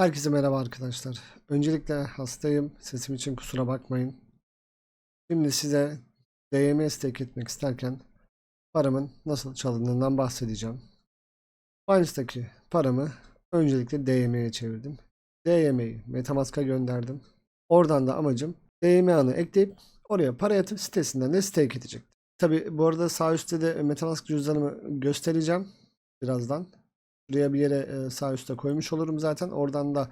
Herkese merhaba arkadaşlar. Öncelikle hastayım. Sesim için kusura bakmayın. Şimdi size DM stake etmek isterken paramın nasıl çalındığından bahsedeceğim. Binance'daki paramı öncelikle DM'ye çevirdim. DM'yi Metamask'a gönderdim. Oradan da amacım DM ekleyip oraya para yatıp sitesinden de stake edecek. Tabi bu arada sağ üstte de Metamask cüzdanımı göstereceğim birazdan. Buraya bir yere e, sağ üstte koymuş olurum zaten. Oradan da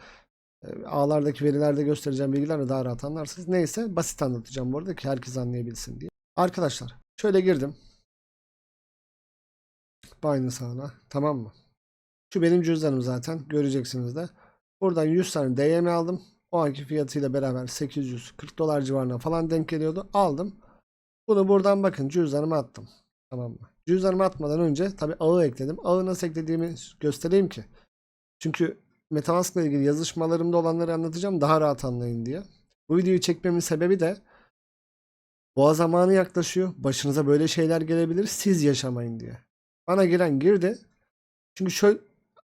e, ağlardaki verilerde göstereceğim bilgilerle daha rahat anlarsınız. Neyse basit anlatacağım bu arada ki herkes anlayabilsin diye. Arkadaşlar şöyle girdim. Binance ağına tamam mı? Şu benim cüzdanım zaten göreceksiniz de. Buradan 100 tane DM aldım. O anki fiyatıyla beraber 840 dolar civarına falan denk geliyordu. Aldım. Bunu buradan bakın cüzdanıma attım. Tamam mı? Cüzdanımı atmadan önce tabi ağı ekledim. Ağı nasıl eklediğimi göstereyim ki. Çünkü Metamask ile ilgili yazışmalarımda olanları anlatacağım daha rahat anlayın diye. Bu videoyu çekmemin sebebi de boğa zamanı yaklaşıyor. Başınıza böyle şeyler gelebilir. Siz yaşamayın diye. Bana giren girdi. Çünkü şöyle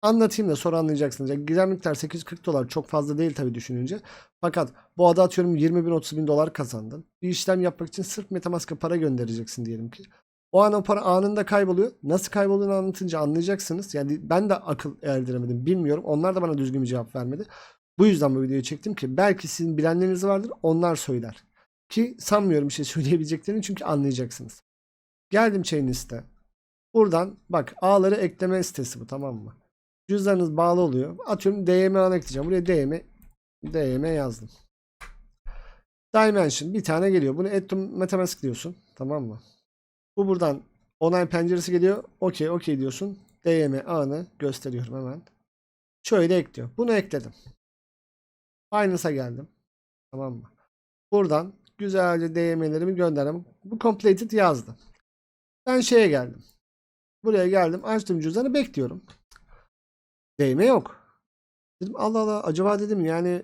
anlatayım da sonra anlayacaksınız. Yani giren miktar 840 dolar çok fazla değil tabii düşününce. Fakat bu ada atıyorum 20 bin 30 bin dolar kazandın. Bir işlem yapmak için sırf Metamask'a para göndereceksin diyelim ki. O an o para anında kayboluyor. Nasıl kaybolduğunu anlatınca anlayacaksınız. Yani ben de akıl erdiremedim. Bilmiyorum. Onlar da bana düzgün bir cevap vermedi. Bu yüzden bu videoyu çektim ki belki sizin bilenleriniz vardır. Onlar söyler. Ki sanmıyorum bir şey söyleyebileceklerini çünkü anlayacaksınız. Geldim chain liste. Buradan bak ağları ekleme sitesi bu tamam mı? Cüzdanınız bağlı oluyor. Atıyorum DM ana ekleyeceğim. Buraya DM DM yazdım. Dimension bir tane geliyor. Bunu to metamask diyorsun. Tamam mı? Bu buradan onay penceresi geliyor. Okey okey diyorsun. DM anı gösteriyorum hemen. Şöyle ekliyor. Bunu ekledim. Binance'a geldim. Tamam mı? Buradan güzelce DM'lerimi gönderdim. Bu completed yazdı. Ben şeye geldim. Buraya geldim. Açtım cüzdanı bekliyorum. DM yok. Dedim Allah Allah acaba dedim yani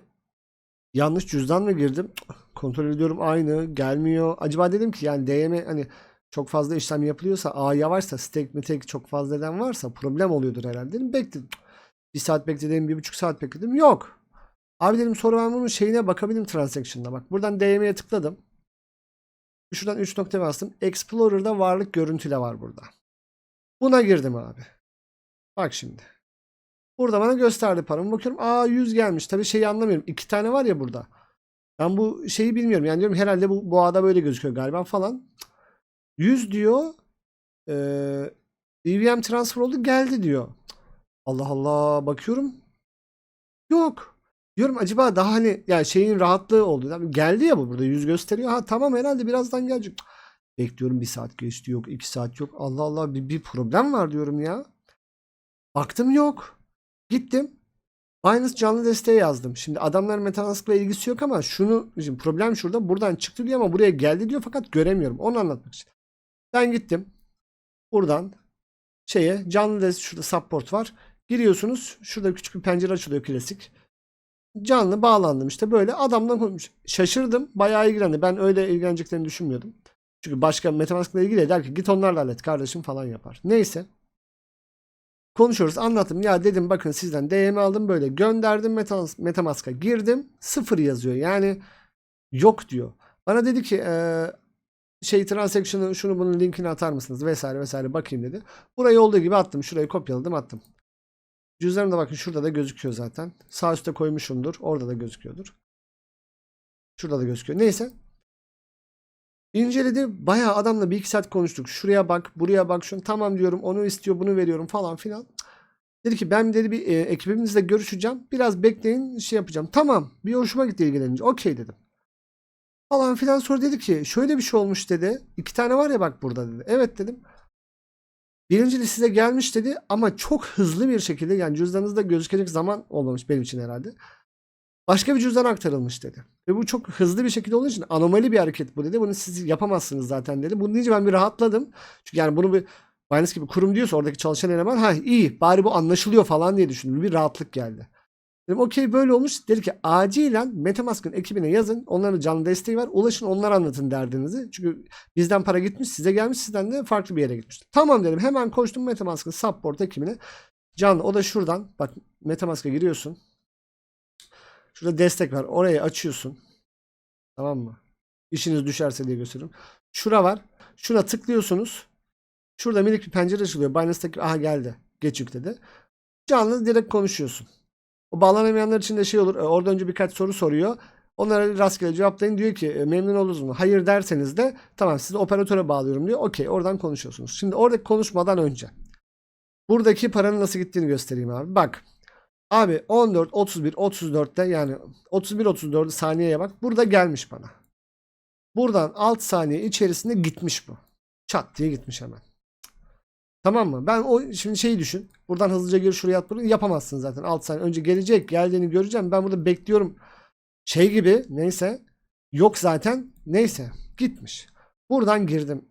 yanlış cüzdan mı girdim? Kontrol ediyorum aynı gelmiyor. Acaba dedim ki yani DM hani çok fazla işlem yapılıyorsa ağ yavaşsa stake metek çok fazla eden varsa problem oluyordur herhalde dedim bekledim. Bir saat bekledim bir buçuk saat bekledim yok. Abi dedim sonra ben bunun şeyine bakabilirim transaction'da bak buradan DM'ye tıkladım. Şuradan 3 nokta bastım. Explorer'da varlık görüntüle var burada. Buna girdim abi. Bak şimdi. Burada bana gösterdi paramı. Bakıyorum aa 100 gelmiş. Tabii şeyi anlamıyorum. İki tane var ya burada. Ben bu şeyi bilmiyorum. Yani diyorum herhalde bu boğada böyle gözüküyor galiba falan. 100 diyor. Ee, EVM transfer oldu geldi diyor. Allah Allah bakıyorum. Yok. Diyorum acaba daha hani yani şeyin rahatlığı oldu. Geldi ya bu burada yüz gösteriyor. Ha tamam herhalde birazdan gelecek. Bekliyorum bir saat geçti yok iki saat yok. Allah Allah bir, bir problem var diyorum ya. Baktım yok. Gittim. Binance canlı desteği yazdım. Şimdi adamlar Metamask'la ilgisi yok ama şunu şimdi problem şurada. Buradan çıktı diyor ama buraya geldi diyor fakat göremiyorum. Onu anlatmak için. Ben gittim. Buradan şeye canlı desteği şurada support var. Giriyorsunuz. Şurada küçük bir pencere açılıyor klasik. Canlı bağlandım işte böyle adamdan konuşmuş. Şaşırdım. Bayağı ilgilendi. Ben öyle ilgileneceklerini düşünmüyordum. Çünkü başka Metamask'la ilgili der ki git onlarla hallet kardeşim falan yapar. Neyse. Konuşuyoruz anlattım. Ya dedim bakın sizden DM aldım böyle gönderdim Metamask, Metamask'a girdim. Sıfır yazıyor. Yani yok diyor. Bana dedi ki şey transaction'ı şunu bunun linkini atar mısınız vesaire vesaire bakayım dedi. Burayı olduğu gibi attım. Şurayı kopyaladım attım. Cüzdanım da bakın şurada da gözüküyor zaten. Sağ üstte koymuşumdur. Orada da gözüküyordur. Şurada da gözüküyor. Neyse. İnceledi. Bayağı adamla bir iki saat konuştuk. Şuraya bak, buraya bak. Şunu tamam diyorum. Onu istiyor, bunu veriyorum falan filan. Dedi ki ben dedi bir e, ekibimizle görüşeceğim. Biraz bekleyin şey yapacağım. Tamam. Bir hoşuma gitti ilgilenince. Okey dedim. Falan filan sonra dedi ki şöyle bir şey olmuş dedi. İki tane var ya bak burada dedi. Evet dedim. Birincili size gelmiş dedi ama çok hızlı bir şekilde yani cüzdanınızda gözükecek zaman olmamış benim için herhalde. Başka bir cüzdan aktarılmış dedi. Ve bu çok hızlı bir şekilde olduğu için anomali bir hareket bu dedi. Bunu siz yapamazsınız zaten dedi. Bunu deyince ben bir rahatladım. Çünkü yani bunu bir Binance gibi kurum diyorsa oradaki çalışan eleman ha iyi bari bu anlaşılıyor falan diye düşündüm. Bir rahatlık geldi. Dedim okey böyle olmuş. Dedi ki acilen Metamask'ın ekibine yazın. Onların canlı desteği var. Ulaşın onlar anlatın derdinizi. Çünkü bizden para gitmiş size gelmiş sizden de farklı bir yere gitmiş. Tamam dedim hemen koştum Metamask'ın support ekibine. Canlı o da şuradan bak Metamask'a giriyorsun. Şurada destek var. Orayı açıyorsun. Tamam mı? İşiniz düşerse diye gösteriyorum. Şura var. Şuna tıklıyorsunuz. Şurada minik bir pencere açılıyor. Binance'daki aha geldi. Geç yükledi. Canlı direkt konuşuyorsun. O bağlanamayanlar için de şey olur. e, Orada önce birkaç soru soruyor. Onlara rastgele cevaplayın. Diyor ki e, memnun oluruz mu? Hayır derseniz de tamam sizi operatöre bağlıyorum diyor. Okey oradan konuşuyorsunuz. Şimdi oradaki konuşmadan önce buradaki paranın nasıl gittiğini göstereyim abi. Bak abi 14, 31, 34'te yani 31, 34 saniyeye bak. Burada gelmiş bana. Buradan 6 saniye içerisinde gitmiş bu. Çat diye gitmiş hemen. Tamam mı? Ben o şimdi şeyi düşün. Buradan hızlıca gir şuraya at bunu yapamazsın zaten. 6 saniye önce gelecek geldiğini göreceğim. Ben burada bekliyorum. Şey gibi neyse. Yok zaten. Neyse. Gitmiş. Buradan girdim.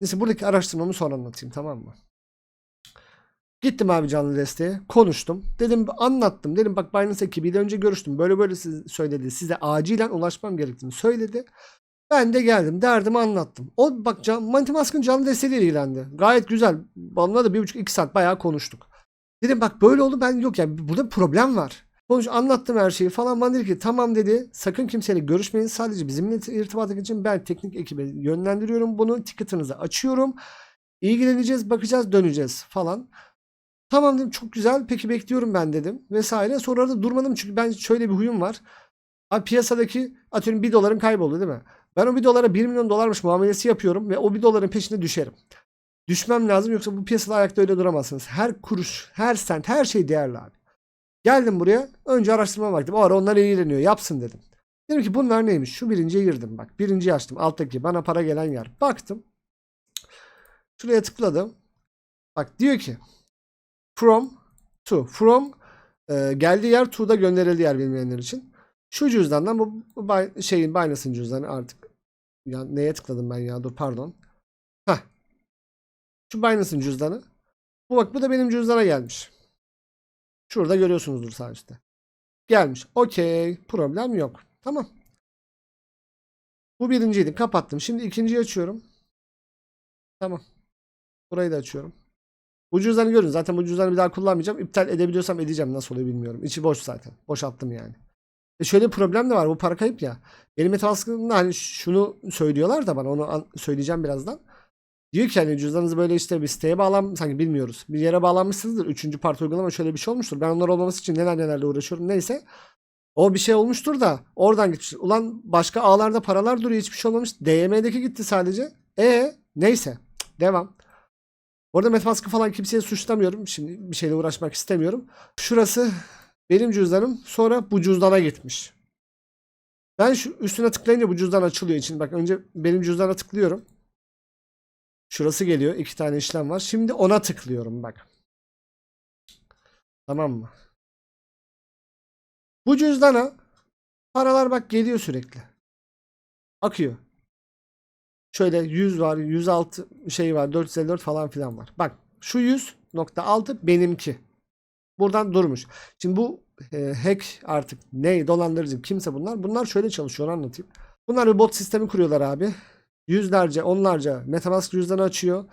Neyse buradaki araştırmamı sonra anlatayım tamam mı? Gittim abi canlı desteğe. Konuştum. Dedim anlattım. Dedim bak Binance ekibiyle önce görüştüm. Böyle böyle siz söyledi. Size acilen ulaşmam gerektiğini söyledi. Ben de geldim. Derdimi anlattım. O bak can, Manity Mask'ın canlı desteğiyle ilgilendi. Gayet güzel. Onunla da bir buçuk iki saat bayağı konuştuk. Dedim bak böyle oldu ben yok yani burada problem var. Konuş anlattım her şeyi falan. Bana dedi ki tamam dedi. Sakın kimseyle görüşmeyin. Sadece bizimle irtibata geçin. Ben teknik ekibe yönlendiriyorum bunu. Ticket'ınızı açıyorum. İlgileneceğiz, bakacağız, döneceğiz falan. Tamam dedim çok güzel. Peki bekliyorum ben dedim. Vesaire. Sonra da durmadım çünkü ben şöyle bir huyum var. Abi piyasadaki atıyorum 1 dolarım kayboldu değil mi? Ben o 1 dolara 1 milyon dolarmış muamelesi yapıyorum ve o 1 doların peşine düşerim. Düşmem lazım yoksa bu piyasada ayakta öyle duramazsınız. Her kuruş, her sent, her şey değerli abi. Geldim buraya. Önce araştırma baktım. O ara onlar ilgileniyor. Yapsın dedim. Dedim ki bunlar neymiş? Şu birinciye girdim bak. Birinciyi açtım. Alttaki bana para gelen yer. Baktım. Şuraya tıkladım. Bak diyor ki from to. From e, geldiği yer to'da gönderildiği yer bilmeyenler için. Şu cüzdandan bu, bu şeyin Binance'ın cüzdanı artık. Ya neye tıkladım ben ya? Dur pardon. Heh. Şu Binance'ın cüzdanı. Bu bak bu da benim cüzdana gelmiş. Şurada görüyorsunuzdur üstte. Gelmiş. Okey. Problem yok. Tamam. Bu birinciydi. Kapattım. Şimdi ikinciyi açıyorum. Tamam. Burayı da açıyorum. Bu cüzdanı görün. Zaten bu cüzdanı bir daha kullanmayacağım. İptal edebiliyorsam edeceğim. Nasıl oluyor bilmiyorum. İçi boş zaten. Boşalttım yani. E şöyle bir problem de var. Bu para kayıp ya. Benim Metamask'ımda hani şunu söylüyorlar da bana onu söyleyeceğim birazdan. Diyor ki hani cüzdanınızı böyle işte bir siteye bağlan sanki bilmiyoruz. Bir yere bağlanmışsınızdır. Üçüncü parti uygulama şöyle bir şey olmuştur. Ben onlar olmaması için neler nelerle uğraşıyorum. Neyse. O bir şey olmuştur da oradan gitmiş. Ulan başka ağlarda paralar duruyor. Hiçbir şey olmamış. DM'deki gitti sadece. E neyse. Devam. Orada Metamask'ı falan kimseye suçlamıyorum. Şimdi bir şeyle uğraşmak istemiyorum. Şurası benim cüzdanım. Sonra bu cüzdana gitmiş. Ben şu üstüne tıklayınca bu cüzdan açılıyor için. Bak önce benim cüzdana tıklıyorum. Şurası geliyor. iki tane işlem var. Şimdi ona tıklıyorum bak. Tamam mı? Bu cüzdana paralar bak geliyor sürekli. Akıyor. Şöyle 100 var, 106 şey var, 454 falan filan var. Bak şu 100.6 benimki. Buradan durmuş. Şimdi bu e, hack artık ne dolandırıcı kimse bunlar. Bunlar şöyle çalışıyor anlatayım. Bunlar bir bot sistemi kuruyorlar abi. Yüzlerce, onlarca Metamask cüzdanı açıyor.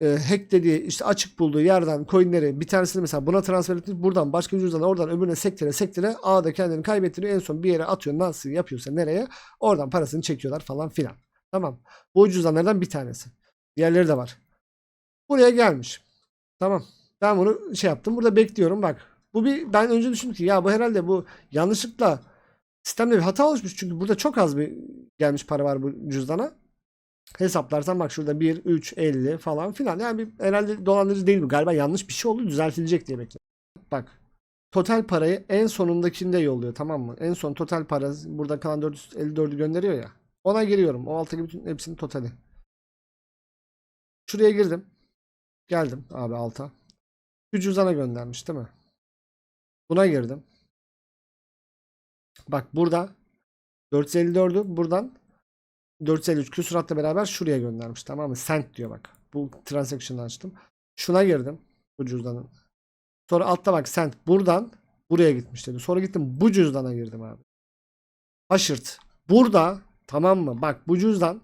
E, hack dediği işte açık bulduğu yerden coinleri bir tanesini mesela buna transfer edip buradan başka cüzdana oradan öbürüne sektire sektire ağda kendini kaybettiriyor. En son bir yere atıyor. Nasıl yapıyorsa nereye oradan parasını çekiyorlar falan filan. Tamam. Bu cüzdanlardan bir tanesi. Diğerleri de var. Buraya gelmiş. Tamam. Ben bunu şey yaptım. Burada bekliyorum bak. Bu bir ben önce düşündüm ki ya bu herhalde bu yanlışlıkla sistemde bir hata oluşmuş. Çünkü burada çok az bir gelmiş para var bu cüzdana. Hesaplarsam bak şurada 1, 3, 50 falan filan. Yani bir, herhalde dolandırıcı değil bu. Galiba yanlış bir şey oldu düzeltilecek diye bekliyorum. Bak. Total parayı en sonundakinde yolluyor tamam mı? En son total para burada kalan 454'ü gönderiyor ya. Ona giriyorum. O alttaki bütün hepsinin totali. Şuraya girdim. Geldim abi alta. Şu cüzdana göndermiş değil mi? Buna girdim. Bak burada 454'ü buradan 453 küsuratla beraber şuraya göndermiş. Tamam mı? Sent diyor bak. Bu transaction'ı açtım. Şuna girdim. Bu cüzdanın. Sonra altta bak sent buradan buraya gitmiş dedi. Sonra gittim bu cüzdana girdim abi. Haşırt. Burada tamam mı? Bak bu cüzdan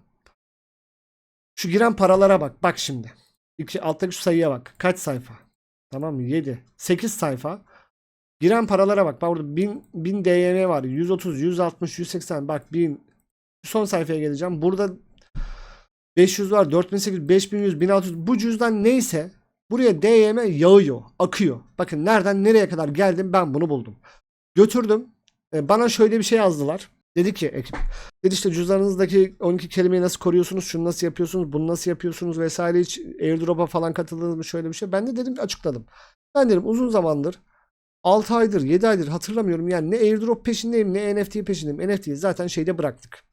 şu giren paralara bak. Bak şimdi. İki, alttaki şu sayıya bak. Kaç sayfa? Tamam mı? 7. 8 sayfa. Giren paralara bak. Bak burada 1000, 1000 DYM var. 130, 160, 180. Bak 1000. Son sayfaya geleceğim. Burada 500 var. 4800, 5100, 1600. Bu cüzdan neyse buraya DYM yağıyor. Akıyor. Bakın nereden nereye kadar geldim ben bunu buldum. Götürdüm. E, Bana şöyle bir şey yazdılar. Dedi ki ekip. Dedi işte cüzdanınızdaki 12 kelimeyi nasıl koruyorsunuz? Şunu nasıl yapıyorsunuz? Bunu nasıl yapıyorsunuz? Vesaire hiç airdrop'a falan katıldınız mı? Şöyle bir şey. Ben de dedim açıkladım. Ben dedim uzun zamandır 6 aydır 7 aydır hatırlamıyorum yani ne airdrop peşindeyim ne NFT peşindeyim. NFT'yi zaten şeyde bıraktık.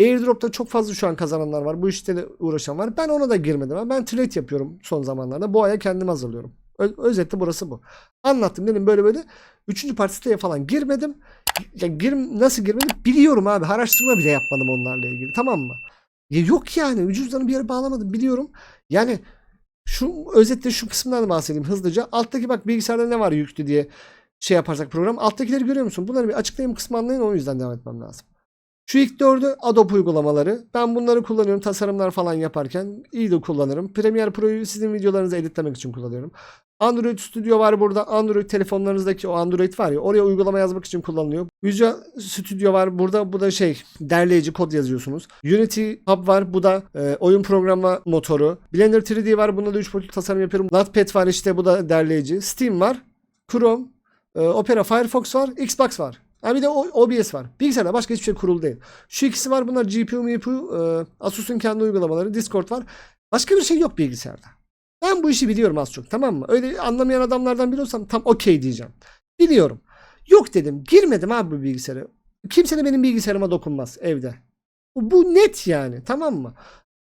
Airdrop'ta çok fazla şu an kazananlar var. Bu işte de uğraşan var. Ben ona da girmedim. Ben trade yapıyorum son zamanlarda. Bu aya kendim hazırlıyorum. Özetle burası bu. Anlattım dedim böyle böyle. Üçüncü parti siteye falan girmedim. Ya gir, nasıl girmedim biliyorum abi. Araştırma bile yapmadım onlarla ilgili. Tamam mı? Ya yok yani. Cüzdanı bir yere bağlamadım biliyorum. Yani şu özetle şu kısımdan bahsedeyim hızlıca. Alttaki bak bilgisayarda ne var yüklü diye şey yaparsak program. Alttakileri görüyor musun? Bunları bir açıklayayım kısmı anlayın o yüzden devam etmem lazım. Şu ilk dördü Adobe uygulamaları. Ben bunları kullanıyorum tasarımlar falan yaparken. iyi de kullanırım. Premiere Pro'yu sizin videolarınızı editlemek için kullanıyorum. Android Studio var burada. Android telefonlarınızdaki o Android var ya oraya uygulama yazmak için kullanılıyor. Visual Studio var burada. Bu da şey derleyici kod yazıyorsunuz. Unity Hub var. Bu da e, oyun programlama motoru. Blender 3D var. Bunda da 3 boyutlu tasarım yapıyorum. Notepad var işte bu da derleyici. Steam var. Chrome, e, Opera, Firefox var. Xbox var. Ha bir de OBS var. Bilgisayarda başka hiçbir şey kurulu değil. Şu ikisi var. Bunlar GPU, MPU, e, Asus'un kendi uygulamaları, Discord var. Başka bir şey yok bilgisayarda. Ben bu işi biliyorum az çok tamam mı? Öyle anlamayan adamlardan biri olsam tam okey diyeceğim. Biliyorum. Yok dedim. Girmedim abi bu bilgisayara. Kimse de benim bilgisayarıma dokunmaz evde. Bu net yani tamam mı?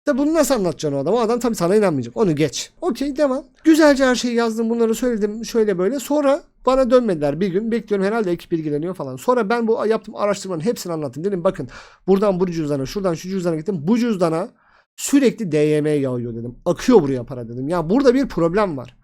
Da bunu nasıl anlatacaksın o adam? O adam tabii sana inanmayacak. Onu geç. Okey devam. Güzelce her şeyi yazdım. Bunları söyledim. Şöyle böyle. Sonra bana dönmediler bir gün. Bekliyorum herhalde ekip ilgileniyor falan. Sonra ben bu yaptığım araştırmanın hepsini anlattım. Dedim bakın buradan bu cüzdana şuradan şu cüzdana gittim. Bu cüzdana sürekli DYM yağıyor dedim. Akıyor buraya para dedim. Ya burada bir problem var.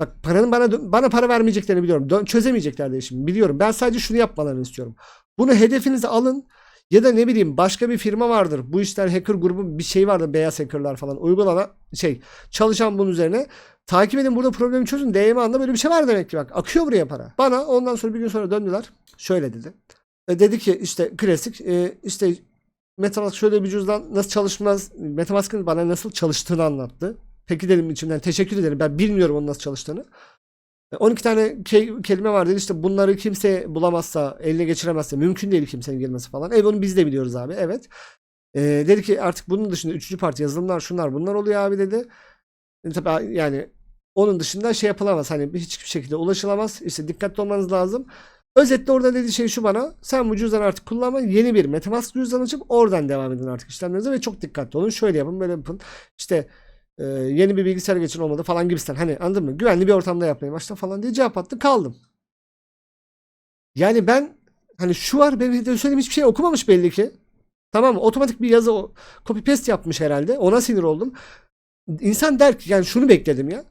Bak paranın bana bana para vermeyeceklerini biliyorum. Dön- çözemeyecekler de şimdi biliyorum. Ben sadece şunu yapmalarını istiyorum. Bunu hedefinize alın. Ya da ne bileyim başka bir firma vardır. Bu işler hacker grubu bir şey vardır. Beyaz hackerlar falan. Uygulana şey çalışan bunun üzerine. Takip edin burada problemi çözün. DM anda böyle bir şey var demek ki bak. Akıyor buraya para. Bana ondan sonra bir gün sonra döndüler. Şöyle dedi. E, dedi ki işte klasik e, işte Metamask şöyle bir cüzdan nasıl çalışmaz Metamask'ın bana nasıl çalıştığını anlattı. Peki dedim içimden teşekkür ederim. Ben bilmiyorum onun nasıl çalıştığını. E, 12 tane ke- kelime var dedi işte bunları kimse bulamazsa, eline geçiremezse mümkün değil kimsenin girmesi falan. Evet onu biz de biliyoruz abi. Evet. E, dedi ki artık bunun dışında üçüncü parti yazılımlar şunlar bunlar oluyor abi dedi. E, tabii yani onun dışında şey yapılamaz. Hani hiçbir şekilde ulaşılamaz. İşte dikkatli olmanız lazım. Özetle orada dediği şey şu bana. Sen bu cüzdanı artık kullanma. Yeni bir Metamask cüzdanı açıp oradan devam edin artık işlemlerinize ve çok dikkatli olun. Şöyle yapın böyle yapın. İşte e, yeni bir bilgisayar geçin olmadı falan gibisinden. Hani anladın mı? Güvenli bir ortamda yapmaya başla falan diye cevap attı. Kaldım. Yani ben hani şu var benim söylediğim hiçbir şey okumamış belli ki. Tamam? Otomatik bir yazı copy paste yapmış herhalde. Ona sinir oldum. İnsan der ki yani şunu bekledim ya.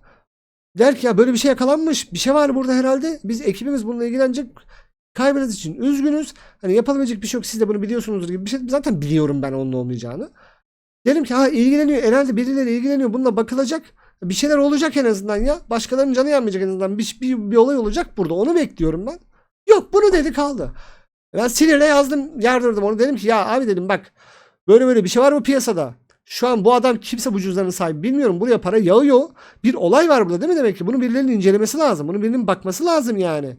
Der ki ya böyle bir şey yakalanmış. Bir şey var burada herhalde. Biz ekibimiz bununla ilgilenecek. Kaybınız için üzgünüz. Hani yapılabilecek bir şey yok. Siz de bunu biliyorsunuzdur gibi bir şey. Zaten biliyorum ben onun olmayacağını. Derim ki ha ilgileniyor. Herhalde birileri ilgileniyor. Bununla bakılacak. Bir şeyler olacak en azından ya. Başkalarının canı yanmayacak en azından. Bir, bir, bir olay olacak burada. Onu bekliyorum ben. Yok bunu dedi kaldı. Ben sinirle yazdım. Yardırdım onu. Dedim ki ya abi dedim bak. Böyle böyle bir şey var bu piyasada. Şu an bu adam kimse bu cüzdanın sahibi bilmiyorum. Buraya para yağıyor. Bir olay var burada değil mi demek ki? Bunu birilerinin incelemesi lazım. Bunu birinin bakması lazım yani.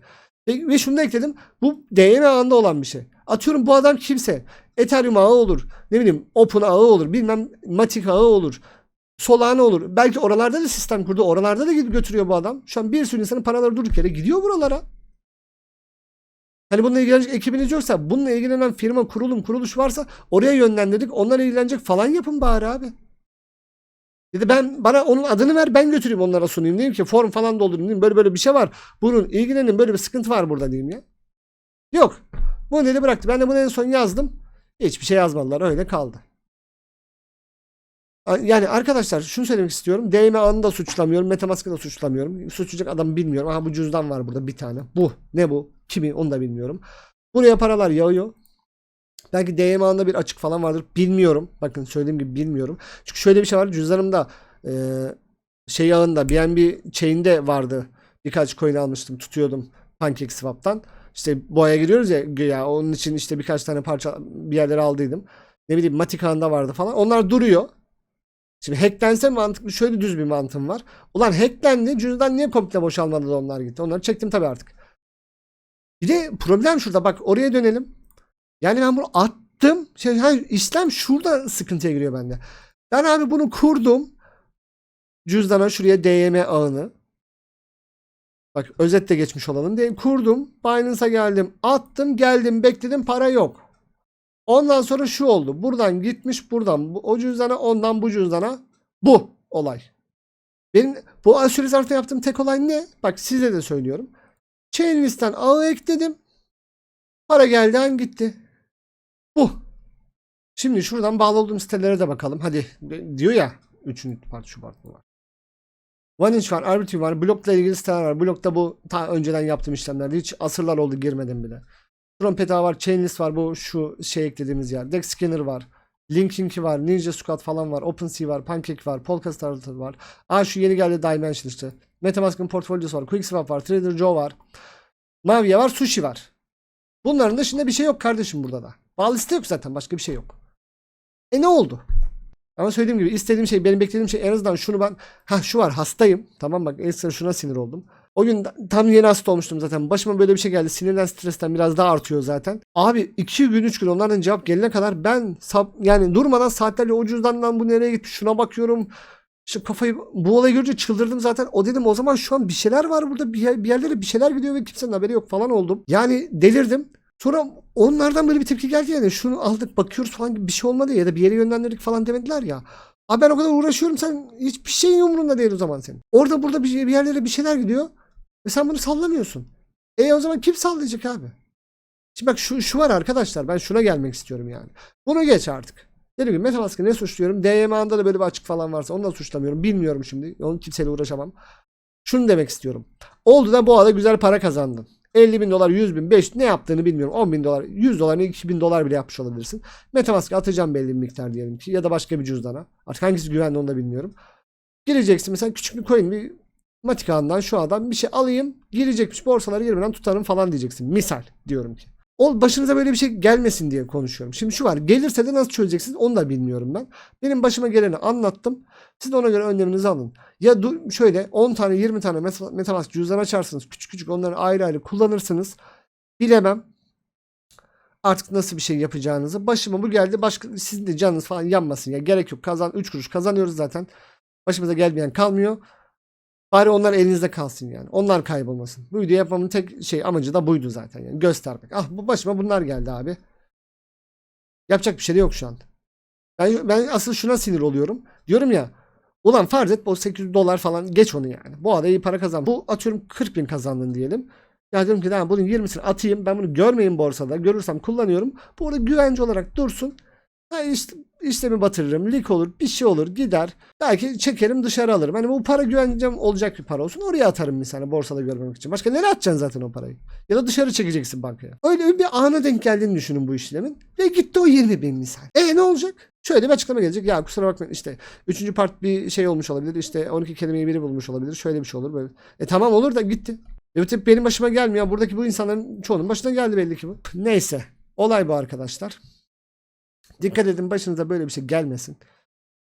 Ve, ve şunu da ekledim. Bu DM ağında olan bir şey. Atıyorum bu adam kimse. Ethereum ağı olur. Ne bileyim Open ağı olur. Bilmem Matic ağı olur. Solana olur. Belki oralarda da sistem kurdu. Oralarda da gidip götürüyor bu adam. Şu an bir sürü insanın paraları durduk yere gidiyor buralara. Hani bununla ilgilenecek ekibiniz yoksa bununla ilgilenen firma, kurulum, kuruluş varsa oraya yönlendirdik. Onlar ilgilenecek falan yapın bari abi. Dedi ben bana onun adını ver ben götüreyim onlara sunayım diyeyim ki form falan doldurayım diyeyim. Böyle böyle bir şey var. Bunun ilgilenin böyle bir sıkıntı var burada diyeyim ya. Yok. Bunu dedi bıraktı. Ben de bunu en son yazdım. Hiçbir şey yazmadılar. Öyle kaldı. Yani arkadaşlar şunu söylemek istiyorum. DM anını da suçlamıyorum. Metamask'ı da suçlamıyorum. Suçlayacak adamı bilmiyorum. Aha bu cüzdan var burada bir tane. Bu. Ne bu? Kimi? Onu da bilmiyorum. Buraya paralar yağıyor. Belki DM anında bir açık falan vardır. Bilmiyorum. Bakın söylediğim gibi bilmiyorum. Çünkü şöyle bir şey var. Cüzdanımda e, şey ağında BNB chain'de vardı. Birkaç coin almıştım. Tutuyordum. PancakeSwap'tan. İşte boğaya giriyoruz ya ya onun için işte birkaç tane parça bir yerlere aldıydım. Ne bileyim Matikan'da vardı falan. Onlar duruyor. Şimdi hacklense mantıklı şöyle düz bir mantığım var. Ulan hacklendi cüzdan niye komple boşalmadı da onlar gitti. Onları çektim tabii artık. Bir de problem şurada bak oraya dönelim. Yani ben bunu attım. Şey, ha, işlem şurada sıkıntıya giriyor bende. Ben abi bunu kurdum. Cüzdana şuraya DYM ağını. Bak özetle geçmiş olalım diye kurdum. Binance'a geldim. Attım geldim bekledim para yok. Ondan sonra şu oldu. Buradan gitmiş buradan bu, o cüzdana ondan bu cüzdana bu olay. Benim bu aşure zarfta yaptığım tek olay ne? Bak size de söylüyorum. Chainlist'ten ağı ekledim. Para geldi an gitti. Bu. Şimdi şuradan bağlı olduğum sitelere de bakalım. Hadi diyor ya 3. part Şubat mı var? OneInch var, Arbitrary var, Block'la ilgili siteler var. Block'ta bu ta önceden yaptığım işlemlerde hiç asırlar oldu girmedim bile. Trumpet Ağı var, Chainlist var bu şu şey eklediğimiz yer. Dex Scanner var. Linkinki var, Ninja Squad falan var, OpenSea var, Pancake var, Polkastar var. Aa şu yeni geldi Dimension işte. Metamask'ın portfolyosu var, QuickSwap var, Trader Joe var. Maviye var, Sushi var. Bunların dışında bir şey yok kardeşim burada da. Bağlı liste yok zaten başka bir şey yok. E ne oldu? Ama söylediğim gibi istediğim şey benim beklediğim şey en azından şunu ben ha şu var hastayım tamam bak ekstra şuna sinir oldum. O gün tam yeni hasta olmuştum zaten. Başıma böyle bir şey geldi. Sinirden stresten biraz daha artıyor zaten. Abi 2 gün 3 gün onlardan cevap gelene kadar ben yani durmadan saatlerce o cüzdandan bu nereye gitmiş şuna bakıyorum. İşte kafayı bu olayı görünce çıldırdım zaten. O dedim o zaman şu an bir şeyler var burada bir, yer- bir yerlere bir şeyler gidiyor ve kimsenin haberi yok falan oldum. Yani delirdim. Sonra onlardan böyle bir tepki geldi yani şunu aldık bakıyoruz falan bir şey olmadı ya da bir yere yönlendirdik falan demediler ya. Abi ben o kadar uğraşıyorum sen hiçbir şeyin umurunda değil o zaman senin. Orada burada bir, bir yerlere bir şeyler gidiyor ve sen bunu sallamıyorsun. E o zaman kim sallayacak abi? Şimdi bak şu, şu var arkadaşlar ben şuna gelmek istiyorum yani. Bunu geç artık. Dediğim gibi Metamask'ı ne suçluyorum? DMA'da da böyle bir açık falan varsa onu da suçlamıyorum. Bilmiyorum şimdi. Onu kimseyle uğraşamam. Şunu demek istiyorum. Oldu da bu arada güzel para kazandın. 50 bin dolar, 100 bin, 5 ne yaptığını bilmiyorum. 10 bin dolar, 100 dolar, 2 bin dolar bile yapmış olabilirsin. Metamask'a atacağım belli bir miktar diyelim ki. Ya da başka bir cüzdana. Artık hangisi güvenli onu da bilmiyorum. Gireceksin mesela küçük bir coin bir Matika'ndan şu adam bir şey alayım. Girecekmiş borsalara girmeden tutarım falan diyeceksin. Misal diyorum ki. O başınıza böyle bir şey gelmesin diye konuşuyorum. Şimdi şu var. Gelirse de nasıl çözeceksiniz onu da bilmiyorum ben. Benim başıma geleni anlattım. Siz de ona göre önleminizi alın. Ya du- şöyle 10 tane 20 tane Meta- Metamask cüzdan açarsınız. Küçük küçük onları ayrı ayrı kullanırsınız. Bilemem. Artık nasıl bir şey yapacağınızı. Başıma bu geldi. Başka sizin de canınız falan yanmasın ya. Gerek yok. Kazan 3 kuruş kazanıyoruz zaten. Başımıza gelmeyen kalmıyor. Bari onlar elinizde kalsın yani. Onlar kaybolmasın. Bu video yapmamın tek şey amacı da buydu zaten yani. Göstermek. Ah bu başıma bunlar geldi abi. Yapacak bir şey de yok şu an. Ben, ben asıl şuna sinir oluyorum. Diyorum ya ulan farz et bu 800 dolar falan geç onu yani. Bu arada iyi para kazan. Bu atıyorum 40 bin kazandın diyelim. Ya diyorum ki tamam bunun 20'sini atayım. Ben bunu görmeyin borsada. Görürsem kullanıyorum. Bu arada güvence olarak dursun. Ha işte, işlemi batırırım. Lik olur. Bir şey olur. Gider. Belki çekerim dışarı alırım. Hani bu para güvencem olacak bir para olsun. Oraya atarım misal borsada görmemek için. Başka nereye atacaksın zaten o parayı? Ya da dışarı çekeceksin bankaya. Öyle bir ana denk geldiğini düşünün bu işlemin. Ve gitti o 20 bin misal. E ne olacak? Şöyle bir açıklama gelecek. Ya kusura bakmayın işte 3. part bir şey olmuş olabilir. İşte 12 kelimeyi biri bulmuş olabilir. Şöyle bir şey olur böyle. E tamam olur da gitti. E bu tip benim başıma gelmiyor. Buradaki bu insanların çoğunun başına geldi belli ki bu. Neyse. Olay bu arkadaşlar. Dikkat edin başınıza böyle bir şey gelmesin.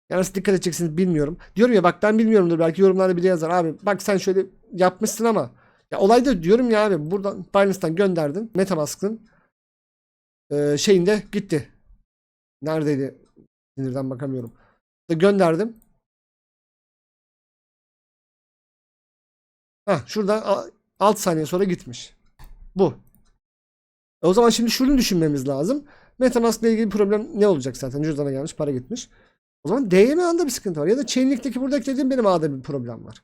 Ya nasıl dikkat edeceksiniz bilmiyorum. Diyorum ya bak ben bilmiyorumdur belki yorumlarda biri yazar. Abi bak sen şöyle yapmışsın ama. Ya olayda diyorum ya abi buradan Binance'dan gönderdin. Metamask'ın e, şeyinde gitti. Neredeydi? Sinirden bakamıyorum. Gönderdim. Hah şurada 6 saniye sonra gitmiş. Bu. E o zaman şimdi şunu düşünmemiz lazım. Metamask ile ilgili problem ne olacak zaten? Cüzdana gelmiş para gitmiş. O zaman DYM anda bir sıkıntı var. Ya da Chainlink'teki burada eklediğim benim ağda bir problem var.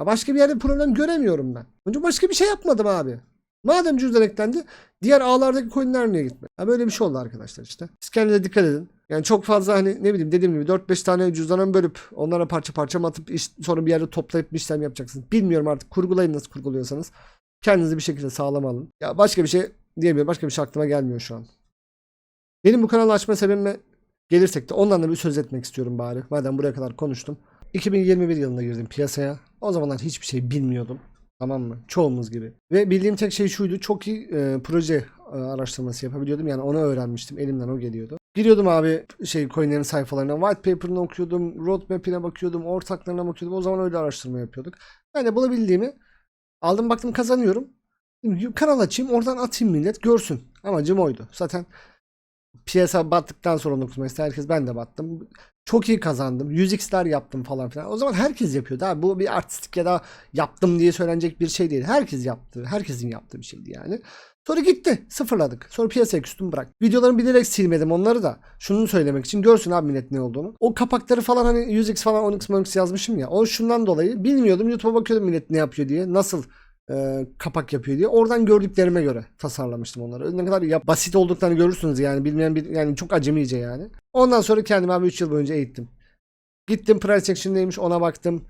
Ya başka bir yerde bir problem göremiyorum ben. Önce başka bir şey yapmadım abi. Madem cüzdan eklendi diğer ağlardaki coinler niye gitmedi? Ya böyle bir şey oldu arkadaşlar işte. Siz kendinize dikkat edin. Yani çok fazla hani ne bileyim dediğim gibi 4-5 tane cüzdana bölüp onlara parça parça mı atıp iş, sonra bir yerde toplayıp bir işlem yapacaksınız. Bilmiyorum artık kurgulayın nasıl kurguluyorsanız. Kendinizi bir şekilde sağlam alın. Ya başka bir şey diyemiyorum. Başka bir şey aklıma gelmiyor şu an. Benim bu kanalı açma sebebime gelirsek de ondan da bir söz etmek istiyorum bari. Madem buraya kadar konuştum. 2021 yılında girdim piyasaya. O zamanlar hiçbir şey bilmiyordum. Tamam mı? Çoğumuz gibi. Ve bildiğim tek şey şuydu. Çok iyi e, proje e, araştırması yapabiliyordum. Yani onu öğrenmiştim. Elimden o geliyordu. Giriyordum abi şey coinlerin sayfalarına. White paper'ını okuyordum. Roadmap'ine bakıyordum. Ortaklarına bakıyordum. O zaman öyle araştırma yapıyorduk. Ben de bulabildiğimi aldım baktım kazanıyorum. Kanal açayım oradan atayım millet görsün. Amacım oydu. Zaten piyasa battıktan sonra 19 Mayıs'ta herkes ben de battım. Çok iyi kazandım. 100x'ler yaptım falan filan. O zaman herkes yapıyordu abi. Bu bir artistik ya da yaptım diye söylenecek bir şey değil. Herkes yaptı. Herkesin yaptığı bir şeydi yani. Sonra gitti. Sıfırladık. Sonra piyasaya küstüm bırak. Videolarımı bilerek silmedim onları da. Şunu söylemek için görsün abi millet ne olduğunu. O kapakları falan hani 100x falan 10x 10x yazmışım ya. O şundan dolayı bilmiyordum. YouTube'a bakıyordum millet ne yapıyor diye. Nasıl e, kapak yapıyor diye. Oradan gördüklerime göre tasarlamıştım onları. Ne kadar ya, basit olduklarını görürsünüz yani. Bilmeyen bir yani çok acemice yani. Ondan sonra kendimi abi 3 yıl boyunca eğittim. Gittim price action neymiş ona baktım.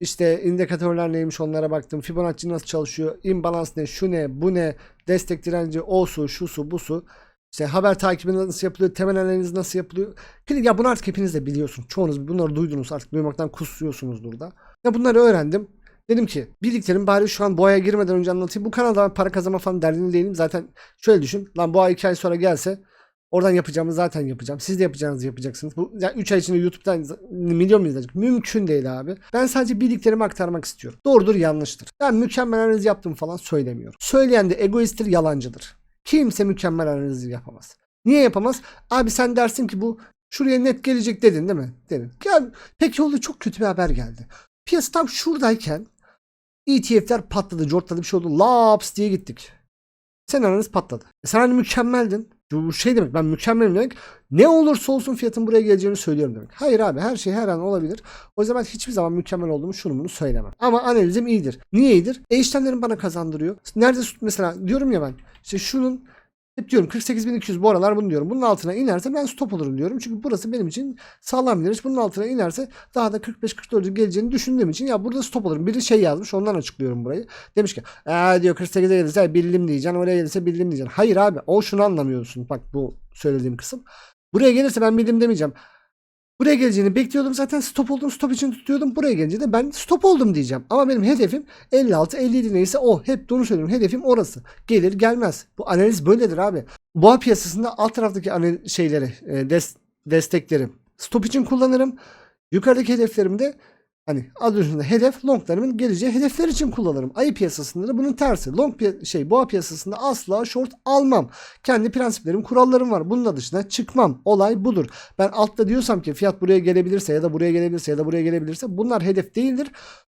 İşte indikatörler neymiş onlara baktım. Fibonacci nasıl çalışıyor? Imbalance ne? Şu ne? Bu ne? Destek direnci o su, şu su, bu su. İşte haber takibi nasıl yapılıyor? Temel analiz nasıl yapılıyor? Ya bunu artık hepiniz de biliyorsunuz. Çoğunuz bunları duydunuz. Artık duymaktan kusuyorsunuzdur da. Ya bunları öğrendim. Dedim ki bildiklerim bari şu an boğaya girmeden önce anlatayım. Bu kanalda para kazanma falan derdinde değilim. Zaten şöyle düşün. Lan boğa 2 ay sonra gelse oradan yapacağımı zaten yapacağım. Siz de yapacağınızı yapacaksınız. Bu yani 3 ay içinde YouTube'dan milyon mu izleyecek? Mümkün değil abi. Ben sadece bildiklerimi aktarmak istiyorum. Doğrudur yanlıştır. Ben mükemmel analiz yaptım falan söylemiyorum. Söyleyen de egoisttir yalancıdır. Kimse mükemmel analiz yapamaz. Niye yapamaz? Abi sen dersin ki bu şuraya net gelecek dedin değil mi? Dedin. Gel. Peki oldu çok kötü bir haber geldi. Piyasa tam şuradayken ETF'ler patladı, cortladı bir şey oldu. Laps diye gittik. Sen analiz patladı. E sen hani mükemmeldin. Bu şey demek ben mükemmelim demek. Ne olursa olsun fiyatın buraya geleceğini söylüyorum demek. Hayır abi her şey her an olabilir. O yüzden ben hiçbir zaman mükemmel olduğumu şunu bunu söylemem. Ama analizim iyidir. Niye iyidir? E işlemlerim bana kazandırıyor. Nerede mesela diyorum ya ben işte şunun hep diyorum 48.200 bu aralar bunu diyorum. Bunun altına inerse ben stop olurum diyorum. Çünkü burası benim için sağlam bir direnç. Bunun altına inerse daha da 45-44'ü geleceğini düşündüğüm için ya burada stop olurum. Biri şey yazmış ondan açıklıyorum burayı. Demiş ki Aa, diyor 48'e gelirse bildim diyeceksin. Oraya gelirse bildim diyeceksin. Hayır abi o şunu anlamıyorsun. Bak bu söylediğim kısım. Buraya gelirse ben bildim demeyeceğim. Buraya geleceğini bekliyordum zaten stop oldum stop için tutuyordum. Buraya gelince de ben stop oldum diyeceğim. Ama benim hedefim 56 57 neyse o. Hep de onu söylüyorum. Hedefim orası. Gelir gelmez. Bu analiz böyledir abi. Boğa piyasasında alt taraftaki şeyleri e, des- destekleri stop için kullanırım. Yukarıdaki hedeflerim de Hani adı üstünde hedef longlarımın geleceği hedefler için kullanırım. Ayı piyasasında da bunun tersi. Long piya- şey boğa piyasasında asla short almam. Kendi prensiplerim, kurallarım var. Bunun dışına çıkmam. Olay budur. Ben altta diyorsam ki fiyat buraya gelebilirse ya da buraya gelebilirse ya da buraya gelebilirse bunlar hedef değildir.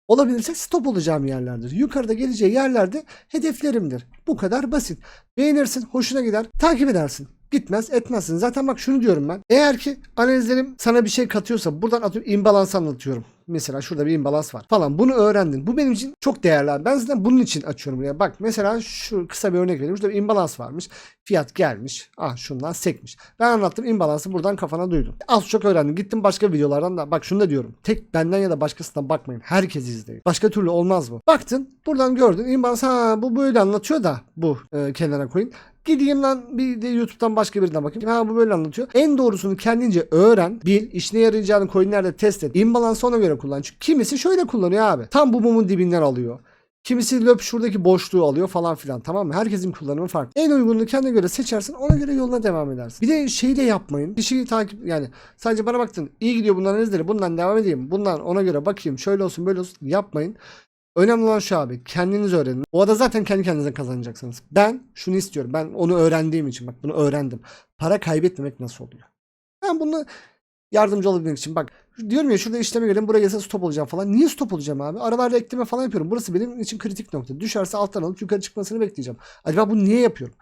Olabilirse stop olacağım yerlerdir. Yukarıda geleceği yerlerde hedeflerimdir. Bu kadar basit. Beğenirsin, hoşuna gider, takip edersin. Gitmez etmezsin. Zaten bak şunu diyorum ben. Eğer ki analizlerim sana bir şey katıyorsa buradan atıyorum imbalans anlatıyorum. Mesela şurada bir imbalans var falan. Bunu öğrendin. Bu benim için çok değerli. Ben zaten bunun için açıyorum buraya. Bak mesela şu kısa bir örnek vereyim. Şurada bir imbalans varmış. Fiyat gelmiş. Ah şundan sekmiş. Ben anlattım imbalansı buradan kafana duydun. Az çok öğrendin. Gittim başka videolardan da. Bak şunu da diyorum. Tek benden ya da başkasından bakmayın. Herkes izleyin. Başka türlü olmaz bu. Baktın buradan gördün. imbalans ha bu böyle anlatıyor da bu e, kenara koyun. Gideyim lan bir de YouTube'dan başka birinden bakayım. Ha bu böyle anlatıyor. En doğrusunu kendince öğren. Bil. işine yarayacağını coinlerde test et. İmbalansı ona göre kullan. Çünkü kimisi şöyle kullanıyor abi. Tam bu mumun dibinden alıyor. Kimisi löp şuradaki boşluğu alıyor falan filan tamam mı? Herkesin kullanımı farklı. En uygununu kendine göre seçersin ona göre yoluna devam edersin. Bir de şeyi de yapmayın. Kişiyi takip yani sadece bana baktın iyi gidiyor bunların analizleri bundan devam edeyim. Bundan ona göre bakayım şöyle olsun böyle olsun yapmayın. Önemli olan şu abi. Kendiniz öğrenin. O da zaten kendi kendinize kazanacaksınız. Ben şunu istiyorum. Ben onu öğrendiğim için bak bunu öğrendim. Para kaybetmemek nasıl oluyor? Ben bunu yardımcı olabilmek için bak diyorum ya şurada işleme görelim buraya gelse stop olacağım falan. Niye stop olacağım abi? Aralarda ekleme falan yapıyorum. Burası benim için kritik nokta. Düşerse alttan alıp yukarı çıkmasını bekleyeceğim. Acaba bunu niye yapıyorum?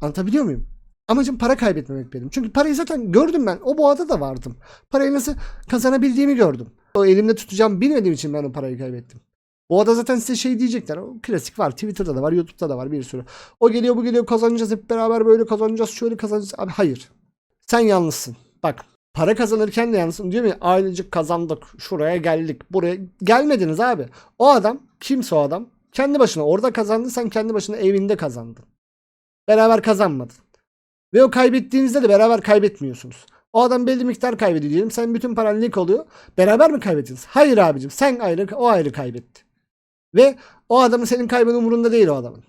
Anlatabiliyor muyum? Amacım para kaybetmemek benim. Çünkü parayı zaten gördüm ben. O boğada da vardım. Parayı nasıl kazanabildiğimi gördüm. O elimde tutacağım bilmediğim için ben o parayı kaybettim. Bu arada zaten size şey diyecekler. O klasik var. Twitter'da da var. YouTube'da da var bir sürü. O geliyor bu geliyor kazanacağız. Hep beraber böyle kazanacağız. Şöyle kazanacağız. Abi hayır. Sen yalnızsın. Bak para kazanırken de yalnızsın. Diyor mu? Ailecek kazandık. Şuraya geldik. Buraya gelmediniz abi. O adam kimse o adam. Kendi başına orada kazandı. Sen kendi başına evinde kazandın. Beraber kazanmadın. Ve o kaybettiğinizde de beraber kaybetmiyorsunuz. O adam belli miktar kaybediyor diyelim. Sen bütün paran lik oluyor. Beraber mi kaybettiniz? Hayır abicim. Sen ayrı o ayrı kaybetti. Ve o adamın senin kaybın umurunda değil o adamın.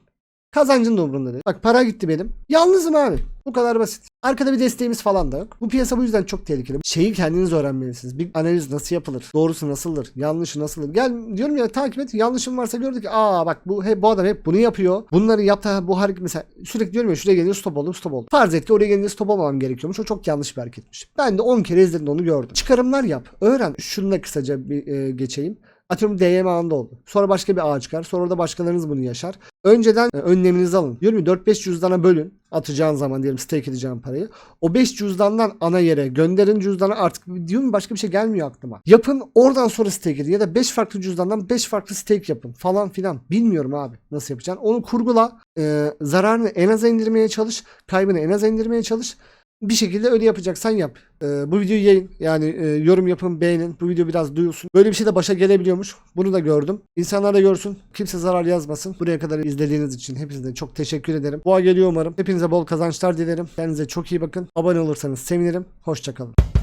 Kazancın da umurunda değil. Bak para gitti benim. Yalnızım abi. Bu kadar basit. Arkada bir desteğimiz falan da yok. Bu piyasa bu yüzden çok tehlikeli. Şeyi kendiniz öğrenmelisiniz. Bir analiz nasıl yapılır? Doğrusu nasıldır? Yanlışı nasıldır? Gel diyorum ya takip et. Yanlışım varsa gördük aa bak bu hep bu adam hep bunu yapıyor. Bunları yaptı bu hareket mesela sürekli diyorum ya şuraya gelince stop oldum stop oldum. Farz et ki oraya gelince stop olmamam gerekiyormuş. O çok yanlış bir hareketmiş. Ben de 10 kere izledim onu gördüm. Çıkarımlar yap. Öğren. Şunu da kısaca bir e, geçeyim. Atıyorum DM anında oldu. Sonra başka bir ağ çıkar. Sonra da başkalarınız bunu yaşar. Önceden e, önleminizi alın. Diyorum ya 4-5 cüzdana bölün. Atacağın zaman diyelim stake edeceğin parayı. O 5 cüzdandan ana yere gönderin cüzdana artık diyorum başka bir şey gelmiyor aklıma. Yapın oradan sonra stake edin. Ya da 5 farklı cüzdandan 5 farklı stake yapın falan filan. Bilmiyorum abi nasıl yapacaksın. Onu kurgula. E, zararını en aza indirmeye çalış. Kaybını en aza indirmeye çalış. Bir şekilde öyle yapacaksan yap. Ee, bu videoyu yayın. Yani e, yorum yapın, beğenin. Bu video biraz duyulsun. Böyle bir şey de başa gelebiliyormuş. Bunu da gördüm. İnsanlar da görsün. Kimse zarar yazmasın. Buraya kadar izlediğiniz için hepinize çok teşekkür ederim. Boğa geliyor umarım. Hepinize bol kazançlar dilerim. Kendinize çok iyi bakın. Abone olursanız sevinirim. Hoşçakalın.